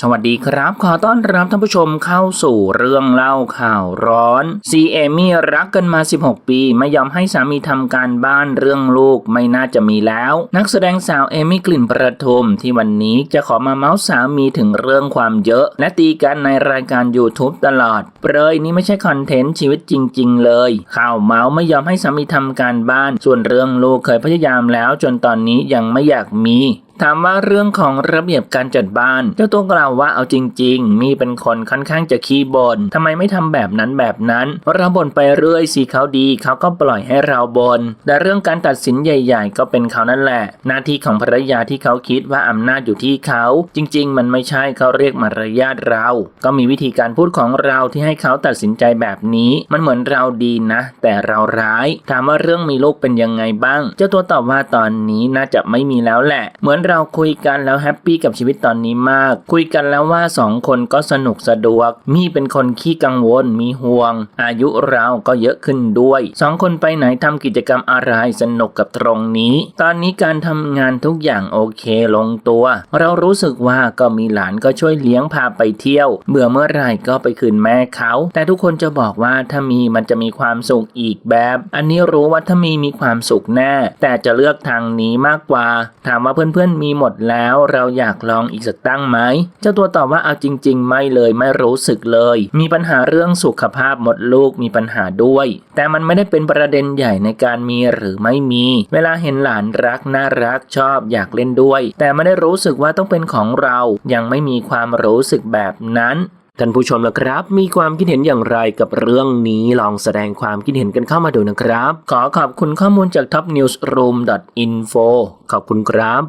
สวัสดีครับ ขอต้อนรับท่านผู้ชมเข้าสู่เรื่องเล่าข่าวร้อน ซีเอมี่รักกันมา 16 ปี ไม่ยอมให้สามีทำการบ้านเรื่องลูกไม่น่าจะมีแล้ว นักแสดงสาวเอมี่กลิ่นประทุมที่วันนี้จะขอมาเมาส์สามีถึงเรื่องความเยอะ และตีกันในรายการ YouTube ตลอด เปรยนี่ไม่ใช่คอนเทนต์ชีวิตจริง ๆ เลย ข่าวเมาส์ไม่ยอมให้สามีทำการบ้าน ส่วนเรื่องลูกเคยพยายามแล้ว จนตอนนี้ยังไม่อยากมี ถามว่าเรื่องของระเบียบการจัดบ้าน เจ้าตัวกล่าวว่าเอาจริง ๆ มีเป็นคนค่อนข้างจะขี้บน่นทำไมไม่ทำแบบนั้นแบบนั้นเราบ่นไปเรื่อยสิเขาดีเขาก็ปล่อยให้เราบน่นแต่เรื่องการตัดสินใหญ่ ๆ ก็เป็นเขานั่นแหละ หน้าที่ของภรรยาที่เขาคิดว่าอำนาจอยู่ที่เขา จริง ๆ มันไม่ใช่เขาเรียกมารยาทเรา ก็มีวิธีการพูดของเราที่ให้เขาตัดสินใจแบบนี้ มันเหมือนเราดีนะ แต่เราร้าย ถามว่าเรื่องมีลูกเป็นยังไงบ้าง เจ้าตัวตอบว่าตอนนี้น่าจะไม่มีแล้วแหละ เหมือนเราคุยกันแล้วแฮปปี้กับชีวิตตอนนี้มาก คุยกันแล้วว่าสองคนก็สนุกสะดวก มีเป็นคนขี้กังวล มีห่วง อายุเราก็เยอะขึ้นด้วยสองคนไปไหนทำกิจกรรมอะไรสนุกกับตรงนี้ ตอนนี้การทำงานทุกอย่างโอเคลงตัว เรารู้สึกว่าก็มีหลานก็ช่วยเลี้ยงพาไปเที่ยว เบื่อเมื่อไหร่ก็ไปคืนแม่เขา แต่ทุกคนจะบอกว่าถ้ามีมันจะมีความสุขอีกแบบ อันนี้รู้ว่าถ้ามีมีความสุขแน่ แต่จะเลือกทางนี้มากกว่า ถามว่าเพื่อนๆมีหมดแล้วเราอยากลองอีกสักตั้งไหมเจ้าตัวตอบว่าเอาจริง ๆ ไม่เลยไม่รู้สึกเลย มีปัญหาเรื่องสุขภาพหมดลูกมีปัญหาด้วย แต่มันไม่ได้เป็นประเด็นใหญ่ในการมีหรือไม่มี เวลาเห็นหลานรักน่ารักชอบอยากเล่นด้วย แต่ไม่ได้รู้สึกว่าต้องเป็นของเรา ยังไม่มีความรู้สึกแบบนั้นท่านผู้ชมละครับ มีความคิดเห็นอย่างไรกับเรื่องนี้ลองแสดงความคิดเห็นกันเข้ามาดูนะครับ ขอขอบคุณข้อมูลจาก topnewsroom.info ขอบคุณครับ